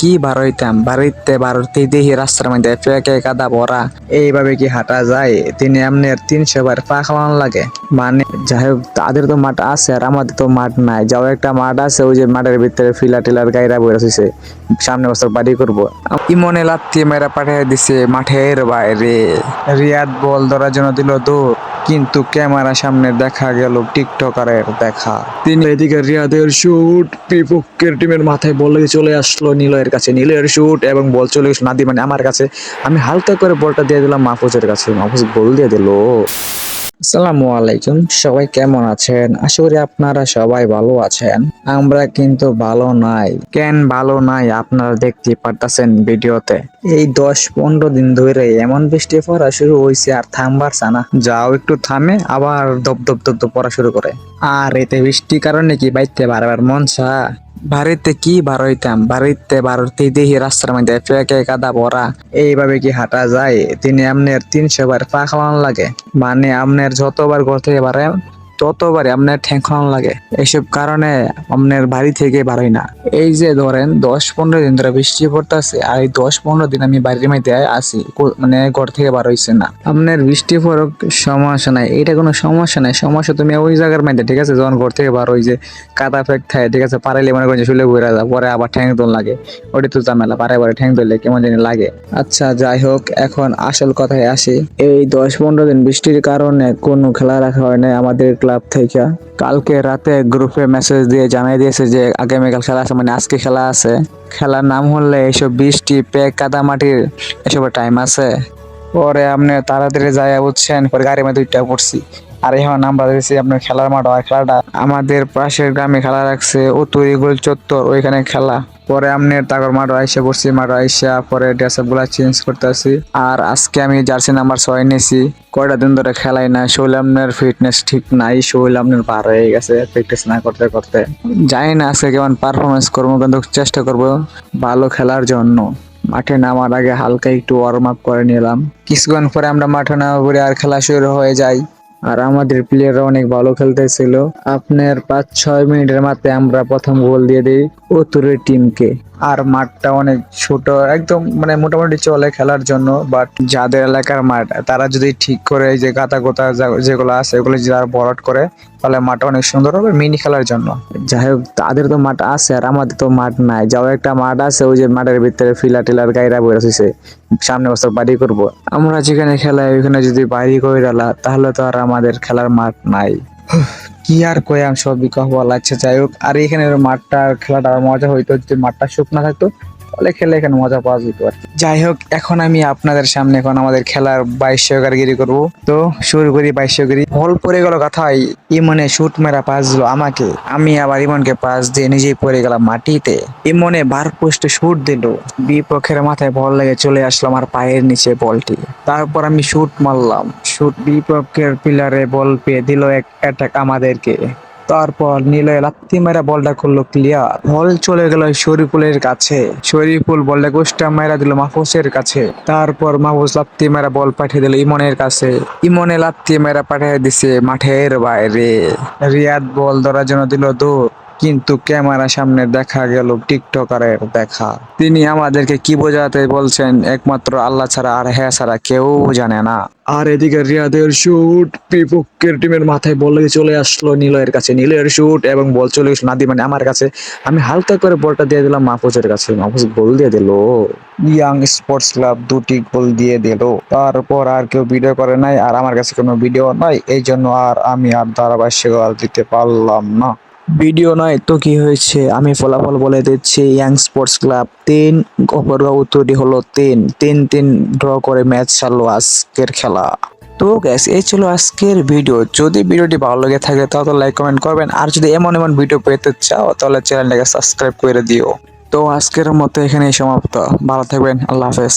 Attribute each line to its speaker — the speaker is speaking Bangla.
Speaker 1: কি বার হইতাম? বাড়িতে বাড়তে দেখি রাস্তার মধ্যে ফেঁকে কাদা ভরা। এইভাবে কি হাঁটা যায়? তিনি এমনি তিন বার পা খাওয়ানো লাগে। মানে যাই হোক, তাদের তো মাঠ আছে আর আমাদের তো মাঠ নাই। যাও একটা মাঠ আছে, ওই যে মাঠের ভিতরে ফিলা টিলার গাইরা বসেছে সামনে বছর বাড়ি করব। ইমনে লাত্তি মেয়েরা পাঠিয়ে দিছে মাঠের বাইরে। রিয়াদ বল ধরার জন্য দিল দৌড়, কিন্তু ক্যামেরার সামনে দেখা গেল টিকটকারের দেখা। তিনি এদিকে রিয়াদের শুট বিপক্ষের টিমের মাথায় বল লেগে চলে আসলো নিলয়ের কাছে। নিলয়ের শুট এবং বল চলে গেছিল নাদি মানে আমার কাছে। আমি হালকা করে বলটা দিয়ে দিলাম মাহফুজের কাছে। মাহফুজ গোল দিয়ে দিল। আসসালামু আলাইকুম। সবাই কেমন আছেন? আশা করি আপনারা সবাই ভালো আছেন। আমরা কিন্তু ভালো নাই। কেন ভালো নাই আপনারা দেখতে পারতেছেন ভিডিওতে? এই দশ পনেরো দিন ধরে এমন বৃষ্টি পড়া শুরু হয়েছে আর থামবার না। যাও একটু থামে, আবার দপ দপ দপ দপ পড়া শুরু করে। আর এতে বৃষ্টির কারণে কি বাইতে বারবার মন চা? বাড়িতে কি বার হইতাম? বাড়িতে বাড়তে দেহি রাস্তার মধ্যে ফেকে কাদা ভরা। এইভাবে কি হাঁটা যায়? তিনি আমনের তিনশো বার পা খাওয়ান লাগে। মানে আমনের যতবার ঘর থেকে বাড়েন ততবারই আপনার ঠ্যাং খাওয়ানো লাগে। এইসব কারণে আপনার বাড়ি থেকে বাড়াই না। এই যে ধরেন, দশ পনেরো দিন ধরে বৃষ্টি পড়তেছে, আর এই দশ পনেরো দিন আমি বাড়ির মধ্যে আসি মানে ঘর থেকে বার হইছে না। আপনার বৃষ্টি পড়ুক, সমস্যা নাই। এটা কোনো সমস্যা নাই। সমস্যা তুমি ওই জায়গার মধ্যে, ঠিক আছে? যখন ঘর থেকে বার যে কাদা ফেক থাকে ঠিক আছে? পারাইলে মনে করেন শুলে ঘুরে যা পরে আবার ঠ্যাং দোল লাগে। ওটি তো ঝামেলা পারে পারে ঠ্যাং ধরলে কেমন জানি লাগে। আচ্ছা যাই হোক, এখন আসল কথায় আসি। এই দশ পনেরো দিন বৃষ্টির কারণে কোনো খেলা রাখা হয় না আমাদের ক্লাব থেকে। কালকে রাতে গ্রুপে মেসেজ দিয়ে জানাই দিয়েছে যে আগামীকাল খেলা আছে। মানে আজকে খেলা আছে। খেলার নাম হলে এইসব বৃষ্টি, পেক কাদামাটির এসবের টাইম আছে। পরে আপনি তাড়াতাড়ি যাইয়া বুঝছেন, পরে গাড়ি মধ্যে দুইটা পড়ছি। আর এখন আমরা দেখছি আপনার খেলার মাঠ, আর খেলাটা আমাদের পাশের গ্রামে খেলা রাখছে ও তৈরি গোল চত্বর, ওইখানে খেলা। পরে আপনি তাগর মাঠ আইসা পড়ছি মাঠ আইসা পরে ড্রেস আপগুলা চেঞ্জ করতেছি। আর আজকে আমি জার্সি নাম্বার ছয় নিয়েছি কয়টা দিন ধরে খেলাই না শরীর আপনার ফিটনেস ঠিক নাই, শৈল আপনার পার হয়ে গেছে প্র্যাকটিস না করতে করতে। জানি না আজকে কেমন পারফরমেন্স করব, কিন্তু চেষ্টা করব ভালো খেলার জন্য। মাঠে নামার আগে হালকা একটু ওয়ার্ম আপ করে নিলাম। কিছুক্ষণ পরে আমরা মাঠে নামা পরে আর খেলা শুরু হয়ে যায়। আর আমাদের প্লেয়াররা অনেক ভালো খেলতেছিল। আপনার পাঁচ ছয় মিনিটের মাথায় আমরা প্রথম গোল দিয়ে দিই অতুরের টিমকে আর মাঠটা অনেক ছোট একদম মানে মোটামুটি চলে খেলার জন্য বাট যাদের এলাকার মাঠ তারা যদি ঠিক করে যে গাতা গোতা যেগুলো আছে ওগুলো যদি আর ভরাট করে তাহলে মাঠটা অনেক সুন্দর হবে মিনি খেলার জন্য। যাই হোক তাদের তো মাঠ আছে আর আমাদের তো মাঠ নাই। যাও একটা মাঠ আছে ওই যে মাঠের ভিতরে ফিলা টিলার গাইরা রয়েছে সামনে বছর বাড়ি করব। আমরা যেখানে খেলাই ওইখানে যদি বাড়ি করে তাহলে তো আর আমাদের খেলার মাঠ নাই। কি আর কয়াম সবই কহবা লাগছে, যাই হোক। আর এখানে মাঠটা খেলাটা মজা হইতো, যদি মাঠটা শুকনা থাকতো, তাহলে খেলে এখানে মজা পাওয়া যেত আর যাই হোক, এখন আমি আপনাদের সামনে এখন আমাদের খেলার বাইশগিরি করব। তো শুরু করি বাইশগিরি বল পড়ে গেল কথাই ইমনে শুট মেরা পাস দিল আমাকে। আমি আবার ইমনকে পাস দিয়ে নিজেই পড়ে গেলাম মাটিতে। ইমনে বার পোস্টে শুট দিল। বিপক্ষের মাথায় বল লেগে চলে আসলো আমার পায়ের নিচে বলটি। তারপর আমি শুট মারলাম। শুট বিপক্ষের পিলারে বল পেয়ে দিল এক অ্যাটাক আমাদেরকে। তারপর নীলয় লাত্তি মেরা বলটা করল ক্লিয়ার বল চলে গেল শরীফুলের কাছে। শরীফুল বলটা গোষ্ঠা মেরা দিল মাহফুজের কাছে। তারপর মাহফুজ লাত্তি মেরা বল পাঠিয়ে দিল ইমনের কাছে। ইমনে লাত্তি মেরা পাঠিয়ে দিছে মাঠের বাইরে। রিয়াদ বল ধরার জন্য দিল দৌড় কিন্তু ক্যামেরা সামনে দেখা গেল টিকটকারের দেখা। তিনি আমাদেরকে কি বোঝাতে বলছেন একমাত্র আল্লাহ ছাড়া আর হ্যাঁ ছাড়া কেউ জানে না। আর এদিকে রিয়াদের শুট বিপক্ষের টিমের মাথায় বলে চলে আসলো নিলয়ের কাছে। নিলয়ের শুট এবং বল চলে গেছিল নাদি মানে আমার কাছে। আমি হালকা করে বলটা দিয়ে দিলাম মাহফুজের কাছে। মাহফুজ গোল দিয়ে দিল। ইয়াং স্পোর্টস ক্লাব দুটি গোল দিয়ে দিল। তারপর আর কেউ ভিডিও করে নাই আর আমার কাছে কোনো ভিডিও নাই। এই জন্য আর আমি আর ধারাবাহিক দিতে পারলাম না। ভিডিও নয়, তো কি হয়েছে? আমি ফলাফল বলে দিচ্ছি ইয়াং স্পোর্টস ক্লাব তিন অপরগা উত্তরটি হলো তিন। তিন তিন ড্র করে ম্যাচ চালু আজকের খেলা। তো গ্যাস এই ছিল আজকের ভিডিও। যদি ভিডিওটি ভালো লেগে থাকে, তাহলে লাইক কমেন্ট করবেন। আর যদি এমন এমন ভিডিও পেতে চাও, তাহলে চ্যানেলটাকে সাবস্ক্রাইব করে দিও। তো আজকের মতো এখানেই সমাপ্ত। ভালো থাকবেন। আল্লাহ হাফেজ।